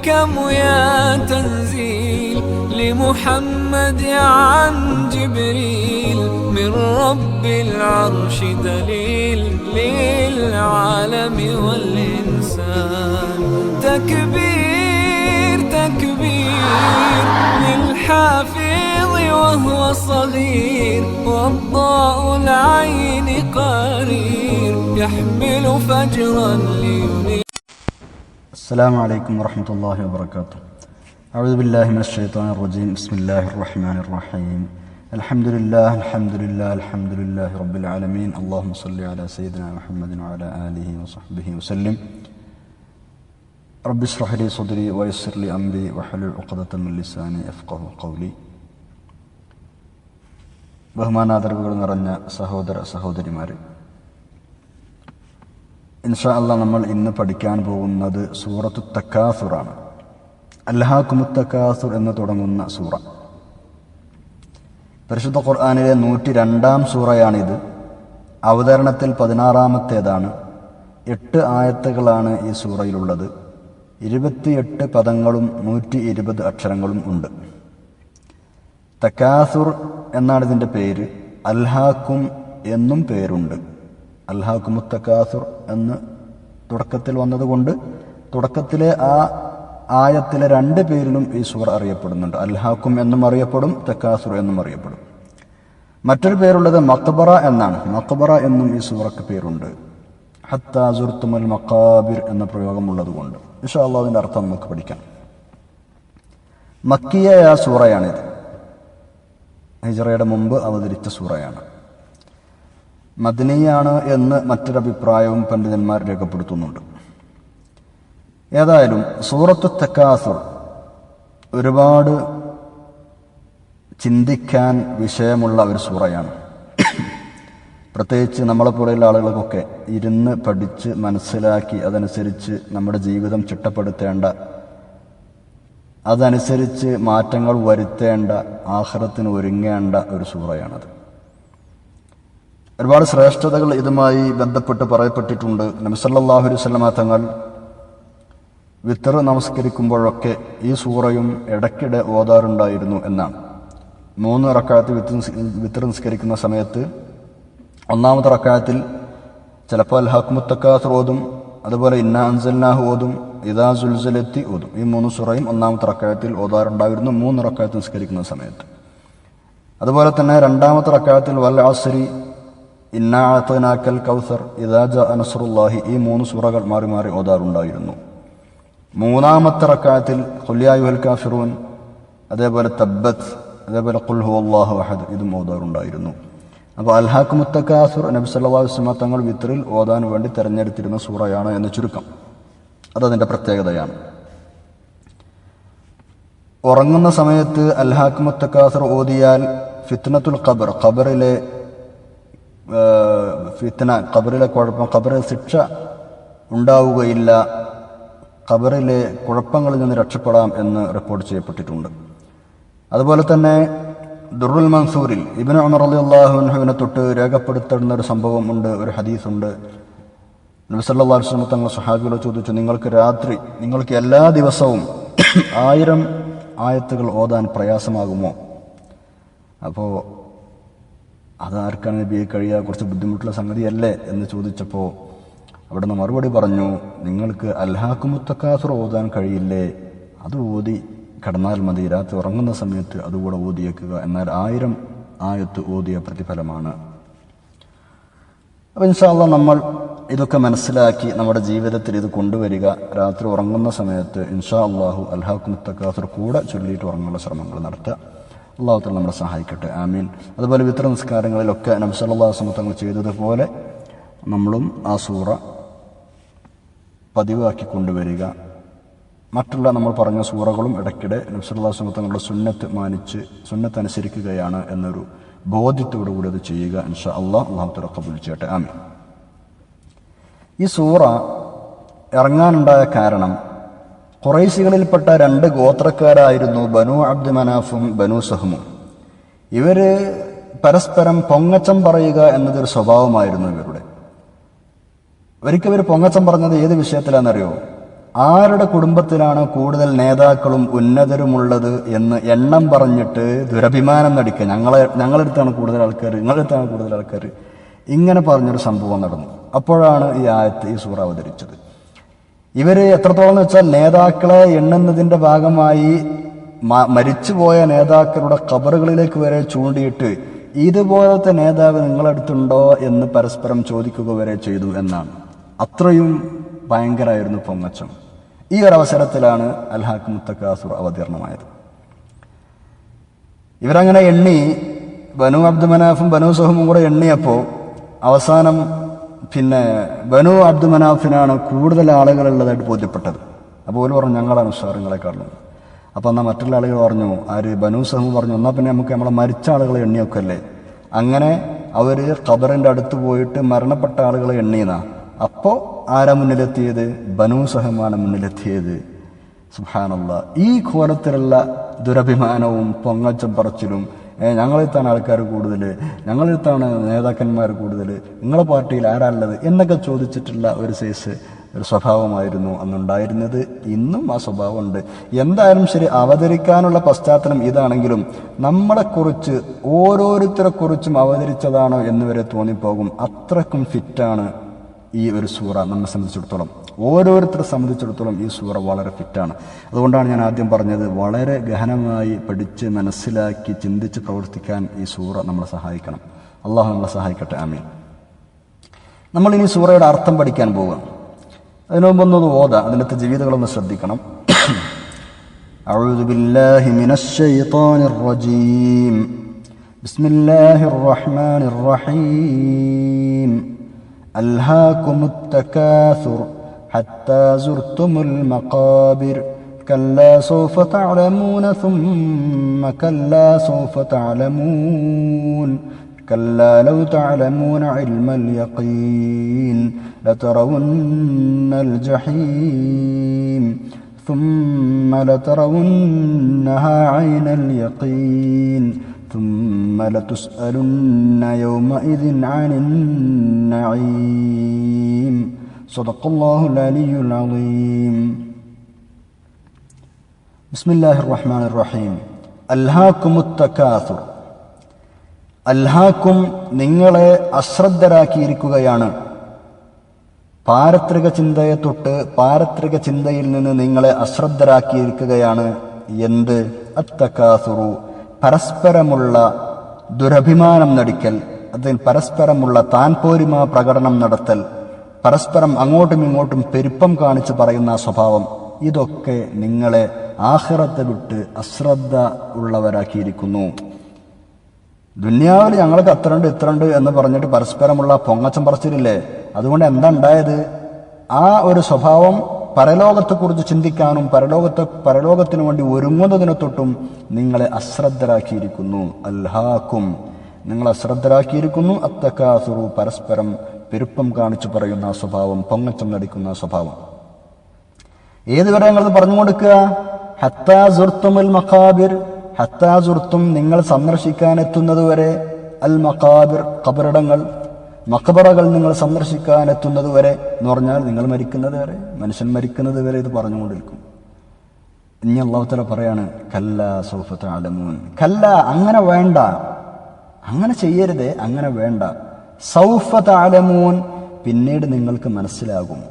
والحكم يا تنزيل لمحمد عن جبريل من رب العرش دليل للعالم والإنسان. تكبير تكبير للحافظ وهو صغير والضاء العين قرير يحمل فجرا لينير. السلام عليكم ورحمة الله وبركاته أعوذ بالله من الشيطان الرجيم بسم الله الرحمن الرحيم الحمد لله الحمد لله الحمد لله رب العالمين اللهم صل على سيدنا محمد وعلى آله وصحبه وسلم رب اشرح لي صدري ويسر لي أمري واحلل عقدة من لساني يفقه قولي ബഹുമാനാദരവുകൾ നിറഞ്ഞ സഹോദര സഹോദരിമാരെ ഇൻഷാ അല്ല നമ്മൾ ഇന്ന് പഠിക്കാൻ പോകുന്നത് സൂറത്തു തക്കാസുറാണ്. അല്ലാഹുമുത്തക്കാസുർ എന്ന് തുടങ്ങുന്ന സൂറ. പരിശുദ്ധ ഖുർആാനിലെ നൂറ്റി രണ്ടാം സൂറയാണിത്. അവതരണത്തിൽ പതിനാറാമത്തേതാണ്. എട്ട് ആയത്തുകളാണ് ഈ സൂറയിലുള്ളത്. ഇരുപത്തിയെട്ട് പദങ്ങളും നൂറ്റി ഇരുപത് അക്ഷരങ്ങളും ഉണ്ട്. തക്കാസുർ എന്നാണ് ഇതിന്റെ പേര്. അൽഹാക്കും എന്നും പേരുണ്ട്. അൽഹാക്കുമുത്തക്കാസുർ എന്ന് തുടക്കത്തിൽ വന്നതുകൊണ്ട് തുടക്കത്തിലെ ആ ആയത്തിലെ രണ്ട് പേരിലും ഈ സൂറ അറിയപ്പെടുന്നുണ്ട്. അൽഹാക്കും എന്നും അറിയപ്പെടും തക്കാസുർ എന്നും അറിയപ്പെടും. മറ്റൊരു പേരുള്ളത് മക്ബറ എന്നാണ്. മക്ബറ എന്നും ഈ സൂറക്ക് പേരുണ്ട്. ഹത്താസുർത്തുമൽ മക്കാബിർ എന്ന പ്രയോഗം കൊണ്ട് ഇഷാ അതിന്റെ അർത്ഥം നമുക്ക് പഠിക്കാം. മക്കിയായ സൂറയാണിത്. ഹിജറയുടെ മുമ്പ് അവതരിച്ച സൂറയാണ്. മദനിയാണ് എന്ന് മറ്റൊരഭിപ്രായവും പണ്ഡിതന്മാർ രേഖപ്പെടുത്തുന്നുണ്ട്. ഏതായാലും സൂറത്ത് തക്കാസുർ ഒരുപാട് ചിന്തിക്കാൻ വിഷയമുള്ള ഒരു സൂറയാണ്. പ്രത്യേകിച്ച് നമ്മളെപ്പോലെയുള്ള ആളുകൾക്കൊക്കെ ഇരുന്ന് പഠിച്ച് മനസ്സിലാക്കി അതനുസരിച്ച് നമ്മുടെ ജീവിതം ചിട്ടപ്പെടുത്തേണ്ട അതനുസരിച്ച് മാറ്റങ്ങൾ വരുത്തേണ്ട ആഹ്റത്തിന് ഒരുങ്ങേണ്ട ഒരു സൂറയാണത്. ഒരുപാട് ശ്രേഷ്ഠതകൾ ഇതുമായി ബന്ധപ്പെട്ട് പറയപ്പെട്ടിട്ടുണ്ട്. നബിസല്ലാഹു സ്വലമ തങ്ങൾ വിത്തർ നമസ്കരിക്കുമ്പോഴൊക്കെ ഈ സൂറയും ഇടയ്ക്കിടെ ഓതാറുണ്ടായിരുന്നു എന്നാണ്. മൂന്ന് റക്കായത്ത് വിത്ത് വിത്തർ നിസ്കരിക്കുന്ന സമയത്ത് ഒന്നാമത്തെ റക്കായത്തിൽ ചിലപ്പോൾ അൽഹാഖ്മുത്തക്കാസ് ഓതും അതുപോലെ ഇന്ന അൻസൽനാഹ് ഓതും ഇദാ സുൽസലെത്തി ഓതും. ഈ മൂന്ന് സുറയും ഒന്നാമത്തെ റക്കായത്തിൽ ഓതാറുണ്ടായിരുന്നു മൂന്ന് റക്കായത്ത് നിസ്കരിക്കുന്ന സമയത്ത്. അതുപോലെ തന്നെ രണ്ടാമത്തെ റക്കായത്തിൽ വൽ ആസരി ഇന്നാത്തനാക്കൽ കൗസർ ഇദാജ അനസറുല്ലാഹി ഈ മൂന്ന് സൂറകൾ മാറി മാറി ഓതാറുണ്ടായിരുന്നു. മൂന്നാമത്തെ റക്കായത്തിൽ ഹുല്യായുഹൽ കാഫിറൂൻ അതേപോലെ തബ്ബത്ത് അതേപോലെ കുൽഹു അള്ളാഹു അഹദ് ഇതും ഓതാറുണ്ടായിരുന്നു. അപ്പോൾ അൽഹാഖ് മുത്തക്കാസുർ നബി സല്ലാ വസ്ലമ തങ്ങൾ വിത്രിൽ ഓതാൻ വേണ്ടി തെരഞ്ഞെടുത്തിരുന്ന സൂറയാണ് എന്ന് ചുരുക്കം. അതതിന്റെ പ്രത്യേകതയാണ്. ഉറങ്ങുന്ന സമയത്ത് അൽഹാഖ് മുത്തക്കാസുർ ഓതിയാൽ ഫിത്നത്തുൽ ഖബർ ഖബറിലെ ഫിത്ന ഖബറിലെ കുഴപ്പം ഖബറിൽ ശിക്ഷ ഉണ്ടാവുകയില്ല. ഖബറിലെ കുഴപ്പങ്ങളിൽ നിന്ന് രക്ഷപ്പെടാം എന്ന് റിപ്പോർട്ട് ചെയ്യപ്പെട്ടിട്ടുണ്ട്. അതുപോലെ തന്നെ ദുർറുൽ മൻസൂരിൽ ഇബിൻ അമർ അലി അള്ളാഹുവിനെ തൊട്ട് രേഖപ്പെടുത്തുന്ന ഒരു സംഭവം ഉണ്ട് ഒരു ഹദീസുണ്ട് നബി സല്ലാ വസ്ലം തങ്ങൾ സഹാബികളെ ചോദിച്ചു നിങ്ങൾക്ക് രാത്രി നിങ്ങൾക്ക് എല്ലാ ദിവസവും ആയിരം ആയത്തുകൾ ഓതാൻ പ്രയാസമാകുമോ? അപ്പോൾ അതാർക്കാണ് നബിയെ കഴിയുക? കുറച്ച് ബുദ്ധിമുട്ടുള്ള സംഗതിയല്ലേ? എന്ന് ചോദിച്ചപ്പോൾ അവിടുന്ന് മറുപടി പറഞ്ഞു നിങ്ങൾക്ക് അൽഹാക്കുമുത്തക്കാസുർ ഓതാൻ കഴിയില്ലേ? അത് ഓതി കിടന്നാൽ മതി. രാത്രി ഉറങ്ങുന്ന സമയത്ത് അതുകൂടെ ഓതിയേക്കുക. എന്നാൽ ആയിരം ആയത്ത് ഓതിയ പ്രതിഫലമാണ്. അപ്പം ഇൻഷാല്ല നമ്മൾ ഇതൊക്കെ മനസ്സിലാക്കി നമ്മുടെ ജീവിതത്തിൽ ഇത് കൊണ്ടുവരിക. രാത്രി ഉറങ്ങുന്ന സമയത്ത് ഇൻഷാ അള്ളാഹു അൽഹാക്കുമുത്തക്കാസുർ കൂടെ ചൊല്ലിയിട്ട് ഉറങ്ങാനുള്ള ശ്രമങ്ങൾ നടത്തുക. അള്ളാഹുത്തല നമ്മളെ സഹായിക്കട്ടെ. ആമീൻ. അതുപോലെ വിത്ര നിസ്കാരങ്ങളിലൊക്കെ നബ്സല്ലാ സമത്തങ്ങൾ ചെയ്തതുപോലെ നമ്മളും ആ സൂറ പതിവാക്കി കൊണ്ടുവരിക. മറ്റുള്ള നമ്മൾ പറഞ്ഞ സൂറകളും ഇടയ്ക്കിടെ നബ്സല്ലാ സമത്തങ്ങളുടെ സുന്നത്ത് മാനിച്ച് സുന്നത്ത് അനുസരിക്കുകയാണ് എന്നൊരു ബോധ്യത്തോടു കൂടി അത് ചെയ്യുക ഇൻഷാ അള്ളാഹ് അള്ളാഹുത്തല കബുൽ ചെയ്യട്ടെ. ആമീൻ. ഈ സൂറ ഇറങ്ങാനുണ്ടായ കാരണം കുറേശികളിൽപ്പെട്ട രണ്ട് ഗോത്രക്കാരായിരുന്നു ബനു അബ്ദ് മനാഫും ബനു സഹ്മും. ഇവർ പരസ്പരം പൊങ്ങച്ചം പറയുക എന്നതൊരു സ്വഭാവമായിരുന്നു ഇവരുടെ. ഒരിക്കൽ ഇവർ പൊങ്ങച്ചം പറഞ്ഞത് ഏത് വിഷയത്തിലാണെന്നറിയോ? ആരുടെ കുടുംബത്തിലാണ് കൂടുതൽ നേതാക്കളും ഉന്നതരുമുള്ളത് എന്ന് എണ്ണം പറഞ്ഞിട്ട് ദുരഭിമാനം നടിക്കുക. ഞങ്ങളെ ഞങ്ങളെടുത്താണ് കൂടുതൽ ആൾക്കാർ നിങ്ങളെടുത്താണ് കൂടുതൽ ആൾക്കാർ ഇങ്ങനെ പറഞ്ഞൊരു സംഭവം നടന്നു. അപ്പോഴാണ് ഈ ആയത്ത് ഈ സൂറ അവതരിച്ചത്. ഇവർ എത്രത്തോളം എന്ന് വെച്ചാൽ നേതാക്കളെ എണ്ണുന്നതിന്റെ ഭാഗമായി മരിച്ചുപോയ നേതാക്കളുടെ കബറുകളിലേക്ക് വരെ ചൂണ്ടിയിട്ട് ഇതുപോലത്തെ നേതാവ് നിങ്ങളടുത്തുണ്ടോ എന്ന് പരസ്പരം ചോദിക്കുക വരെ ചെയ്തു എന്നാണ്. അത്രയും ഭയങ്കരമായിരുന്നു പൊങ്ങച്ചം ഈ ഒരു അവസരത്തിലാണ് അൽഹാഖ് മുത്തക്കാസുർ അവതീർണമായത്. ഇവരങ്ങനെ എണ്ണി ബനു അബ്ദുമനാഫും ബനു സഹമും കൂടെ എണ്ണിയപ്പോൾ അവസാനം പിന്നെ ബനു അബ്ദു മനാഫിനാണ് കൂടുതൽ ആളുകളുള്ളതായിട്ട് ബോധ്യപ്പെട്ടത്. അപ്പോൾ ഓര് പറഞ്ഞു ഞങ്ങളാണ് ഉഷാറുകളെക്കാളും. അപ്പോൾ എന്നാൽ മറ്റുള്ള ആളുകൾ പറഞ്ഞു ആര് ബനു സഹു പറഞ്ഞു എന്നാൽ പിന്നെ നമുക്ക് നമ്മളെ മരിച്ച ആളുകളെ എണ്ണിയൊക്കല്ലേ? അങ്ങനെ അവർ ഖബറിന്റെ അടുത്ത് പോയിട്ട് മരണപ്പെട്ട ആളുകളെ എണ്ണിയതാണ് അപ്പോൾ ആരാ മുന്നിലെത്തിയത്? ബനു സഹമാണ് മുന്നിലെത്തിയത്. സുഹാനുള്ള ഈ കോലത്തിലുള്ള ദുരഭിമാനവും പൊങ്ങച്ചം പറച്ചിലും ഞങ്ങളിത്താണ് ആൾക്കാർ കൂടുതൽ ഞങ്ങളെത്താണ് നേതാക്കന്മാർ കൂടുതൽ നിങ്ങളെ പാർട്ടിയിൽ ആരാളുള്ളത് എന്നൊക്കെ ചോദിച്ചിട്ടുള്ള ഒരു സൈസ് ഒരു സ്വഭാവമായിരുന്നു അന്നുണ്ടായിരുന്നത്. ഇന്നും ആ സ്വഭാവമുണ്ട്. എന്തായാലും ശരി അവതരിക്കാനുള്ള പശ്ചാത്തലം ഇതാണെങ്കിലും നമ്മളെക്കുറിച്ച് ഓരോരുത്തരെ കുറിച്ചും അവതരിച്ചതാണോ എന്ന് വരെ തോന്നിപ്പോകും. അത്രക്കും ഫിറ്റാണ് ഈ ഒരു സൂറ. നമ്മെ സംബന്ധിച്ചിടത്തോളം. ഓരോരുത്തരെ സംബന്ധിച്ചിടത്തോളം ഈ സൂറ വളരെ ഫിറ്റാണ് അതുകൊണ്ടാണ് ഞാൻ ആദ്യം പറഞ്ഞത് വളരെ ഗഹനമായി പഠിച്ച് മനസ്സിലാക്കി ചിന്തിച്ച് പ്രവർത്തിക്കാൻ ഈ സൂറ നമ്മളെ സഹായിക്കണം അള്ളാഹു നമ്മളെ സഹായിക്കട്ടെ ആമീൻ നമ്മൾ ഇനി സൂറയുടെ അർത്ഥം പഠിക്കാൻ പോവുകയാണ് അതിനു മുമ്പൊന്നത് ഓതാ അതിനകത്ത് ജീവിതങ്ങളൊന്ന് ശ്രദ്ധിക്കണം أعوذ بالله من الشيطان الرجيم بسم الله الرحمن الرحيم ألهاكم التكاثر حتى زرتم المقابر. كلا سوف تعلمون ثم كلا سوف تعلمون. كلا لو تعلمون علم اليقين لترون الجحيم. ثم لترونها عين اليقين. ثم لتسألن يومئذ عن النعيم. صدق الله العلي العظيم بسم الله الرحمن الرحيم ألهاكم التكاثر അൽഹാക്കും നിങ്ങളെ അശ്രദ്ധരാക്കിയിരിക്കുകയാണ് പാരത്രിക ചിന്തയെ തൊട്ട് പാരത്രിക ചിന്തയിൽ നിന്ന് നിങ്ങളെ അശ്രദ്ധരാക്കിയിരിക്കുകയാണ് എന്ത് അത്തക്കാസുറു പരസ്പരമുള്ള ദുരഭിമാനം നടിക്കൽ അതിൽ പരസ്പരമുള്ള താൻ പോരിമ പ്രകടനം നടത്തൽ പരസ്പരം അങ്ങോട്ടും ഇങ്ങോട്ടും പെരുപ്പം കാണിച്ച് പറയുന്ന സ്വഭാവം ഇതൊക്കെ നിങ്ങളെ ആഹ്റത്തെ വിട്ട് അശ്രദ്ധ ഉള്ളവരാക്കിയിരിക്കുന്നു. ദുന്യാവിൽ ഞങ്ങൾക്ക് അത്രണ്ട് ഇത്രണ്ട് എന്ന് പറഞ്ഞിട്ട് പരസ്പരമുള്ള പൊങ്ങച്ചം പറച്ചിലില്ലേ? അതുകൊണ്ട് എന്താ ഉണ്ടായത്? ആ ഒരു സ്വഭാവം പരലോകത്തെക്കുറിച്ച് ചിന്തിക്കാനും പരലോകത്തെ പരലോകത്തിനു വേണ്ടി ഒരുങ്ങുന്നതിനെ തൊട്ടും നിങ്ങളെ അശ്രദ്ധരാക്കിയിരിക്കുന്നു. അൽഹാക്കും നിങ്ങൾ അശ്രദ്ധരാക്കിയിരിക്കുന്നു. അത്തക്കാസുറു പരസ്പരം പെരുപ്പം കാണിച്ചു പറയുന്ന സ്വഭാവം പൊങ്ങച്ചം നടിക്കുന്ന ആ സ്വഭാവം. ഏതുവരെ ഞങ്ങളത് പറഞ്ഞു കൊടുക്കുക? ഹത്താ സുർത്തുമുൽ മഖാബിർ ഹത്താ സുർത്തും നിങ്ങൾ സന്ദർശിക്കാൻ എത്തുന്നതുവരെ അൽ മഖാബിർ ഖബറിടങ്ങൾ മഖബറകൾ നിങ്ങൾ സന്ദർശിക്കാൻ എത്തുന്നതുവരെ എന്ന് പറഞ്ഞാൽ നിങ്ങൾ മരിക്കുന്നത് വരെ മനുഷ്യൻ മരിക്കുന്നത് വരെ ഇത് പറഞ്ഞുകൊണ്ടിരിക്കും ഇനി അള്ളാഹുത്തല പറയാണ് കല്ല സൗഫത്ത് അലമൂൻ കല്ല അങ്ങനെ വേണ്ട. അങ്ങനെ ചെയ്യരുതേ അങ്ങനെ വേണ്ട. സൗഫത്ത് അലമൂൻ പിന്നീട് നിങ്ങൾക്ക് മനസ്സിലാകും.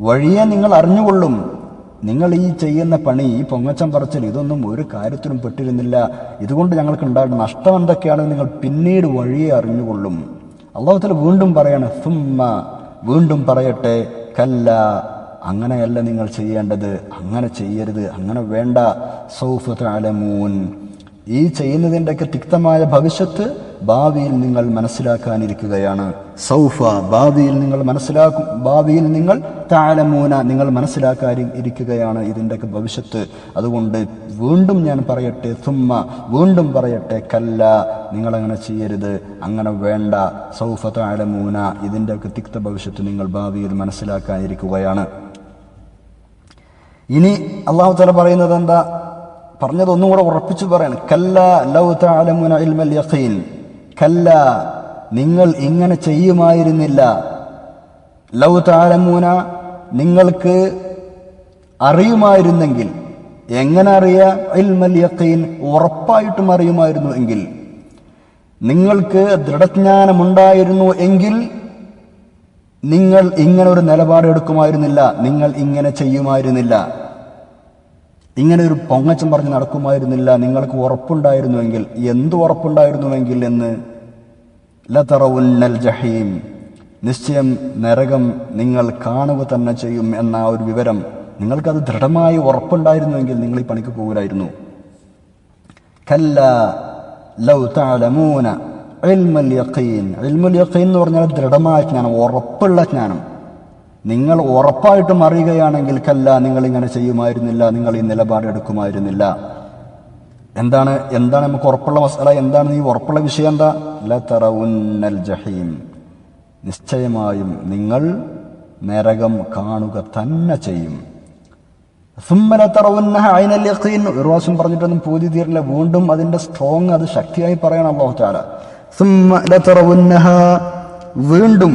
വഴിയെ നിങ്ങൾ അറിഞ്ഞുകൊള്ളും. നിങ്ങൾ ഈ ചെയ്യുന്ന പണി ഈ പൊങ്ങച്ചം പറച്ചിൽ ഇതൊന്നും ഒരു കാര്യത്തിലും പെട്ടിരുന്നില്ല. ഇതുകൊണ്ട് ഞങ്ങൾക്ക് ഉണ്ടാകുന്ന നഷ്ടം എന്തൊക്കെയാണെന്ന് നിങ്ങൾ പിന്നീട് വഴിയെ അറിഞ്ഞുകൊള്ളും. അള്ളാഹുത്തിൽ വീണ്ടും പറയണം ഫുമ്മ വീണ്ടും പറയട്ടെ കല്ല അങ്ങനെയല്ല നിങ്ങൾ ചെയ്യേണ്ടത് അങ്ങനെ ചെയ്യരുത് അങ്ങനെ വേണ്ട. സൗഫ് അലമൂൻ ഈ ചെയ്യുന്നതിന്റെയൊക്കെ തിക്തമായ ഭവിഷ്യത്ത് ഭാവിയിൽ നിങ്ങൾ മനസ്സിലാക്കാനിരിക്കുകയാണ്. സൗഫ ഭാവിയിൽ നിങ്ങൾ മനസ്സിലാക്കും ഭാവിയിൽ നിങ്ങൾ താലമൂന നിങ്ങൾ മനസ്സിലാക്കാൻ ഇരിക്കുകയാണ് ഇതിന്റെയൊക്കെ ഭവിഷ്യത്ത്. അതുകൊണ്ട് വീണ്ടും ഞാൻ പറയട്ടെ സുമ്മ വീണ്ടും പറയട്ടെ കല്ല നിങ്ങളങ്ങനെ ചെയ്യരുത് അങ്ങനെ വേണ്ട. സൗഫ താലമൂന ഇതിന്റെയൊക്കെ തിക്ത ഭവിഷ്യത്ത് നിങ്ങൾ ഭാവിയിൽ മനസ്സിലാക്കാനിരിക്കുകയാണ്. ഇനി അള്ളാഹു തല പറയുന്നത് എന്താ? പറഞ്ഞതൊന്നും കൂടെ ഉറപ്പിച്ചു പറയാണ്. കല്ല ലൗ താലമുന ഇൽമൽ യഖീൻ. കല്ല നിങ്ങൾ ഇങ്ങനെ ചെയ്യുമായിരുന്നില്ല. ലൗ താലമൂന നിങ്ങൾക്ക് അറിയുമായിരുന്നെങ്കിൽ എങ്ങനെ അറിയുക ഇൽമൽ ഉറപ്പായിട്ടും അറിയുമായിരുന്നു എങ്കിൽ. നിങ്ങൾക്ക് ദൃഢജ്ഞാനമുണ്ടായിരുന്നു എങ്കിൽ നിങ്ങൾ ഇങ്ങനെ ഒരു നിലപാടെടുക്കുമായിരുന്നില്ല നിങ്ങൾ ഇങ്ങനെ ചെയ്യുമായിരുന്നില്ല. ഇങ്ങനെ ഒരു പൊങ്ങച്ചം പറഞ്ഞ് നടക്കുമായിരുന്നില്ല. നിങ്ങൾക്ക് ഉറപ്പുണ്ടായിരുന്നുവെങ്കിൽ എന്ത് ഉറപ്പുണ്ടായിരുന്നുവെങ്കിൽ എന്ന്? ലതറവുന്നൽ ജഹീം. നിശ്ചയം നരകം നിങ്ങൾ കാണുക തന്നെ ചെയ്യും എന്ന ആ ഒരു വിവരം. നിങ്ങൾക്കത് ദൃഢമായി ഉറപ്പുണ്ടായിരുന്നുവെങ്കിൽ നിങ്ങൾ ഈ പണിക്ക് പോകില്ലായിരുന്നു കല്ല ലൗ എന്ന് പറഞ്ഞാൽ ദൃഢമായ ജ്ഞാനം ഉറപ്പുള്ള ജ്ഞാനം. നിങ്ങൾ ഉറപ്പായിട്ടും അറിയുകയാണെങ്കിൽ കല്ല നിങ്ങൾ ഇങ്ങനെ ചെയ്യുമായിരുന്നില്ല നിങ്ങൾ ഈ നിലപാടെടുക്കുമായിരുന്നില്ല എന്താണ് എന്താണ് നമുക്ക് ഉറപ്പുള്ള മസാല? എന്താണ് ഈ ഉറപ്പുള്ള വിഷയം എന്താ? ലതറവുന്നൽ ജഹീം. നിശ്ചയമായും നിങ്ങൾ നരകം കാണുക തന്നെ ചെയ്യും. ഒരു പറഞ്ഞിട്ടൊന്നും പൂതി തീരില്ല. വീണ്ടും അതിന്റെ സ്ട്രോങ് അത് ശക്തിയായി പറയണം അള്ളാഹു വീണ്ടും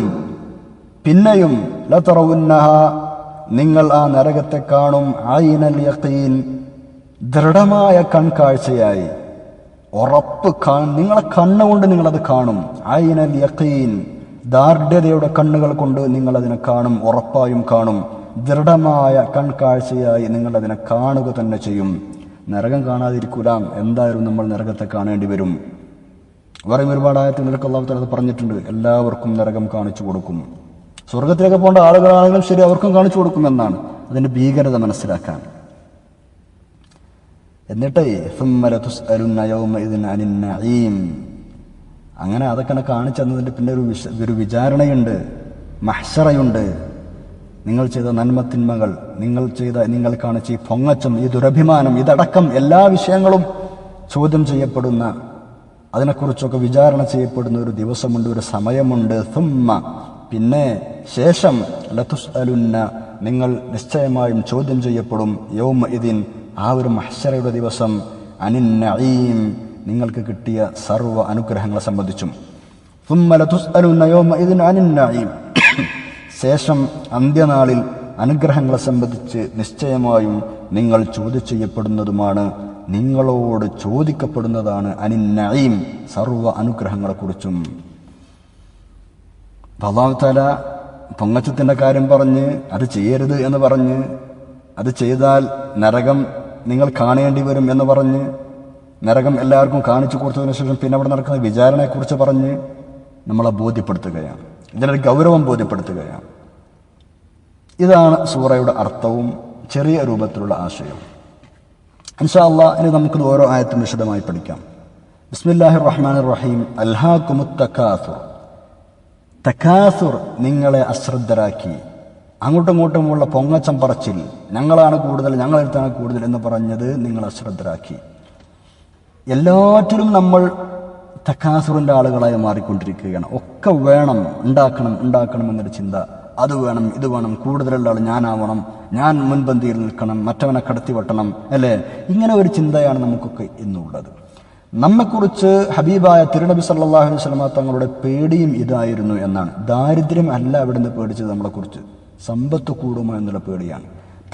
പിന്നെയും ലതറവുന്നഹ നിങ്ങൾ ആ നരകത്തെ കാണും. ആയിനൽ യക്കീൻ ദൃഢമായ കൺകാഴ്ചയായി. ഉറപ്പ് നിങ്ങളെ കണ്ണുകൊണ്ട് നിങ്ങളത് കാണും. ആയിനൽ യക്കീൻ ദാർഢ്യതയുടെ കണ്ണുകൾ കൊണ്ട് നിങ്ങളതിനെ കാണും. ഉറപ്പായും കാണും. ദൃഢമായ കൺകാഴ്ചയായി നിങ്ങളതിനെ കാണുക തന്നെ ചെയ്യും. നരകം കാണാതിരിക്കൂല. എന്തായാലും നമ്മൾ നരകത്തെ കാണേണ്ടി വരും. വേറെ ഒരുപാട് ആയത്തിൽ നിരക്കുള്ള അള്ളാഹു പറഞ്ഞിട്ടുണ്ട്. എല്ലാവർക്കും നരകം കാണിച്ചു കൊടുക്കും. സ്വർഗത്തിലേക്ക് പോകേണ്ട ആളുകളാണെങ്കിലും ശരി അവർക്കും കാണിച്ചു കൊടുക്കുമെന്നാണ് അതിന്റെ ഭീകരത മനസ്സിലാക്കാൻ. എന്നിട്ട് അങ്ങനെ അതൊക്കെ കാണിച്ചു തന്നതിന്റെ പിന്നെ ഒരു വിശ ഒരു വിചാരണയുണ്ട് മഹ്ഷറയുണ്ട്. നിങ്ങൾ ചെയ്ത നന്മത്തിന്മകൾ നിങ്ങൾ ചെയ്ത നിങ്ങൾ കാണിച്ച ഈ പൊങ്ങച്ചം ഈ ദുരഭിമാനം ഇതടക്കം എല്ലാ വിഷയങ്ങളും ചോദ്യം ചെയ്യപ്പെടുന്ന അതിനെക്കുറിച്ചൊക്കെ വിചാരണ ചെയ്യപ്പെടുന്ന ഒരു ദിവസമുണ്ട് ഒരു സമയമുണ്ട്. സുമ്മ പിന്നെ ശേഷം ലതുസ് അലുന്ന നിങ്ങൾ നിശ്ചയമായും ചോദ്യം ചെയ്യപ്പെടും യോമ ഇതിൻ ആ ഒരു മഹ്സറയുടെ ദിവസം അനിൻ നഈം നിങ്ങൾക്ക് കിട്ടിയ സർവ അനുഗ്രഹങ്ങളെ സംബന്ധിച്ചും. ശേഷം അന്ത്യനാളിൽ അനുഗ്രഹങ്ങളെ സംബന്ധിച്ച് നിശ്ചയമായും നിങ്ങൾ ചോദ്യം ചെയ്യപ്പെടുന്നതുമാണ് നിങ്ങളോട് ചോദിക്കപ്പെടുന്നതാണ് അനിന്നയും സർവ അനുഗ്രഹങ്ങളെക്കുറിച്ചും. അള്ളാഹുത്താല പൊങ്ങച്ചത്തിന്റെ കാര്യം പറഞ്ഞ് അത് ചെയ്യരുത് എന്ന് പറഞ്ഞ് അത് ചെയ്താൽ നരകം നിങ്ങൾ കാണേണ്ടി വരും എന്ന് പറഞ്ഞ് നരകം എല്ലാവർക്കും കാണിച്ചു കൊടുത്തതിനു ശേഷം പിന്നെ അവിടെ നടക്കുന്ന വിചാരണയെക്കുറിച്ച് പറഞ്ഞ് നമ്മളെ ബോധ്യപ്പെടുത്തുകയാണ്. ഇതിനൊരു ഗൗരവം ബോധ്യപ്പെടുത്തുകയാണ്. ഇതാണ് സൂറയുടെ അർത്ഥവും ചെറിയ രൂപത്തിലുള്ള ആശയവും. ഇൻഷാ ഇനി നമുക്കിത് ഓരോ ആയത്തും വിശദമായി പഠിക്കാം. ബിസ്മില്ലാഹിർ റഹ്മാനിർ റഹീം. അൽഹാഖുമുത്തക്കാസുർ തക്കാസുർ നിങ്ങളെ അശ്രദ്ധരാക്കി. അങ്ങോട്ടും ഇങ്ങോട്ടുമുള്ള പൊങ്ങച്ചം പറച്ചിൽ. ഞങ്ങളാണ് കൂടുതൽ ഞങ്ങളെടുത്താണ് കൂടുതൽ എന്ന് പറഞ്ഞത് നിങ്ങൾ അശ്രദ്ധരാക്കി. എല്ലാറ്റിലും നമ്മൾ തക്കാസുറിന്റെ ആളുകളായി മാറിക്കൊണ്ടിരിക്കുകയാണ്. ഒക്കെ വേണം ഉണ്ടാക്കണം ഉണ്ടാക്കണം എന്നൊരു ചിന്ത. അത് വേണം ഇത് വേണം കൂടുതലുള്ള ആൾ ഞാനാവണം ഞാൻ മുൻപന്തിയിൽ നിൽക്കണം മറ്റവനെ കടത്തി വെട്ടണം അല്ലേ? ഇങ്ങനെ ഒരു ചിന്തയാണ് നമുക്കൊക്കെ ഇന്നുള്ളത്. നമ്മെക്കുറിച്ച് ഹബീബായ തിരുനബി സല്ലാഹു അലൈഹി വസല്ലമ തങ്ങളുടെ പേടിയും ഇതായിരുന്നു എന്നാണ്. ദാരിദ്ര്യം അല്ല അവിടുന്ന് പേടിച്ചത് നമ്മളെക്കുറിച്ച്. സമ്പത്ത് കൂടുമോ എന്നുള്ള പേടിയാണ്.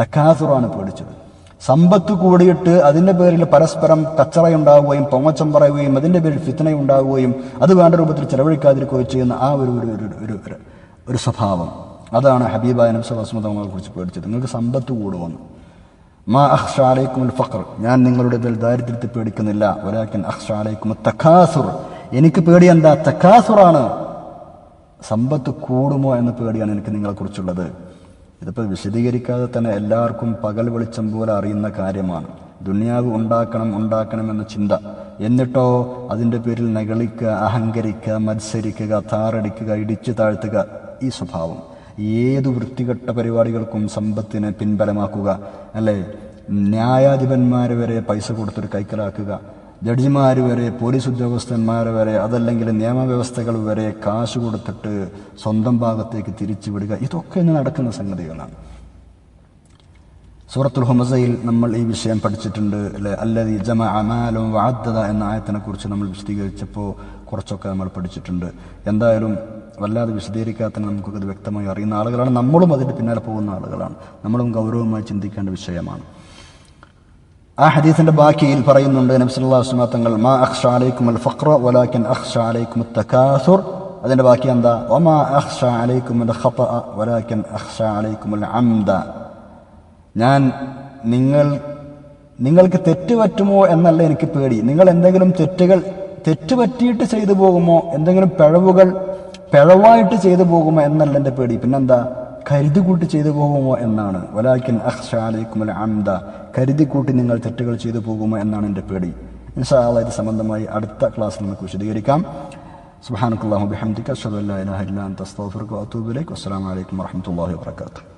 തക്കാസുറാണ് പേടിച്ചത്. സമ്പത്ത് കൂടിയിട്ട് അതിന്റെ പേരിൽ പരസ്പരം കച്ചറയുണ്ടാവുകയും പൊങ്ങച്ചം പറയുകയും അതിന്റെ പേരിൽ ഫിത്തനയുണ്ടാവുകയും അത് വേണ്ട രൂപത്തിൽ ചെലവഴിക്കാതിരിക്കുകയും ചെയ്യുന്ന ആ ഒരു ഒരു ഒരു സ്വഭാവം. അതാണ് ഹബീബായ നബ്സലാസ്മതങ്ങളെ കുറിച്ച് പേടിച്ചത്. നിങ്ങൾക്ക് സമ്പത്ത് കൂടുമെന്ന് മാ അഹ്ഷാലൈക്കും ഫഖർ. ഞാൻ നിങ്ങളുടെ പേരിൽ ദാരിദ്ര്യത്തെ പേടിക്കുന്നില്ല. ഒരാക്കൻ അഹ്ഷാലൈക്കും തക്കാസുർ എനിക്ക് പേടി എന്താ? തക്കാസുറാണ് സമ്പത്ത് കൂടുമോ എന്ന പേടിയാണ് എനിക്ക് നിങ്ങളെക്കുറിച്ചുള്ളത്. ഇതിപ്പോൾ വിശദീകരിക്കാതെ തന്നെ എല്ലാവർക്കും പകൽ വെളിച്ചം പോലെ അറിയുന്ന കാര്യമാണ്. ദുനിയാവ് ഉണ്ടാക്കണം ഉണ്ടാക്കണം എന്ന ചിന്ത. എന്നിട്ടോ അതിന്റെ പേരിൽ നകളിക്കുക അഹങ്കരിക്കുക മത്സരിക്കുക താറടിക്കുക ഇടിച്ചു താഴ്ത്തുക ഈ സ്വഭാവം. ഏത് വൃത്തികെട്ട പരിപാടികൾക്കും സമ്പത്തിനെ പിൻബലമാക്കുക അല്ലേ? ന്യായാധിപന്മാർ വരെ പൈസ കൊടുത്തൊരു കൈക്കലാക്കുക ജഡ്ജിമാർ വരെ പോലീസ് ഉദ്യോഗസ്ഥന്മാർ വരെ അതല്ലെങ്കിൽ നിയമവ്യവസ്ഥകൾ വരെ കാശ് കൊടുത്തിട്ട് സ്വന്തം ഭാഗത്തേക്ക് തിരിച്ചു വിടുക ഇതൊക്കെ ഇന്ന് നടക്കുന്ന സംഗതികളാണ്. സൂറത്തുൽ ഹുമസയിൽ നമ്മൾ ഈ വിഷയം പഠിച്ചിട്ടുണ്ട് അല്ലെ? അല്ലതി ജമ അമാലും വാദ്ദത എന്ന ആയത്തിനെക്കുറിച്ച് നമ്മൾ വിശദീകരിച്ചപ്പോൾ കുറച്ചൊക്കെ നമ്മൾ പഠിച്ചിട്ടുണ്ട്. എന്തായാലും വല്ലാതെ വിശദീകരിക്കാത്ത നമുക്കൊക്കെ അത് വ്യക്തമായി അറിയുന്ന ആളുകളാണ്. നമ്മളും അതിന്റെ പിന്നാലെ പോകുന്ന ആളുകളാണ്. നമ്മളും ഗൗരവമായി ചിന്തിക്കേണ്ട വിഷയമാണ്. ആ ഹദീസിന്റെ ബാക്കിയിൽ പറയുന്നുണ്ട് നബ്സല്ലാസ്മ തങ്ങൾ മാ അഖ്ഷ അലൈക്കും അൽ ഫക്ര വലാക്കിൻ അഖ്ഷ അലൈക്കും തകാസുർ. അതിന്റെ ബാക്കി എന്താ? ഒമാ അഖ്ഷ അലൈക്കും അൽ ഖത വലാക്കിൻ അലൈക്കും അൽ അംദ. ഞാൻ നിങ്ങൾ നിങ്ങൾക്ക് തെറ്റ് പറ്റുമോ എന്നല്ല എനിക്ക് പേടി. നിങ്ങൾ എന്തെങ്കിലും തെറ്റുകൾ തെറ്റുപറ്റിയിട്ട് ചെയ്തു പോകുമോ എന്തെങ്കിലും പിഴവുകൾ പിഴവായിട്ട് ചെയ്തു പോകുമോ എന്നല്ല എന്റെ പേടി. പിന്നെന്താ? കരുതി കൂട്ടി ചെയ്തു പോകുമോ എന്നാണ്. വലാക്കിൻ അഹ്ഷാലിക്കുമൽ അംദ. കരുതി കൂട്ടി നിങ്ങൾ തെറ്റുകൾ ചെയ്തു പോകുമോ എന്നാണ് എന്റെ പേടി. ഇൻഷാ അള്ളാഹ് ഇത് സംബന്ധമായി അടുത്ത ക്ലാസ്സിൽ നമുക്ക് വിശദീകരിക്കാം. സുബ്ഹാനക്കല്ലാഹു ബിഹംദിക അഷദ് അല്ലാ ഇലാഹ ഇല്ലാ അൻത. അത്തൂബിലേക്ക് അസ്സാം വലൈക്കും വർഹമത്തല്ലാഹി വബറകാതുഹു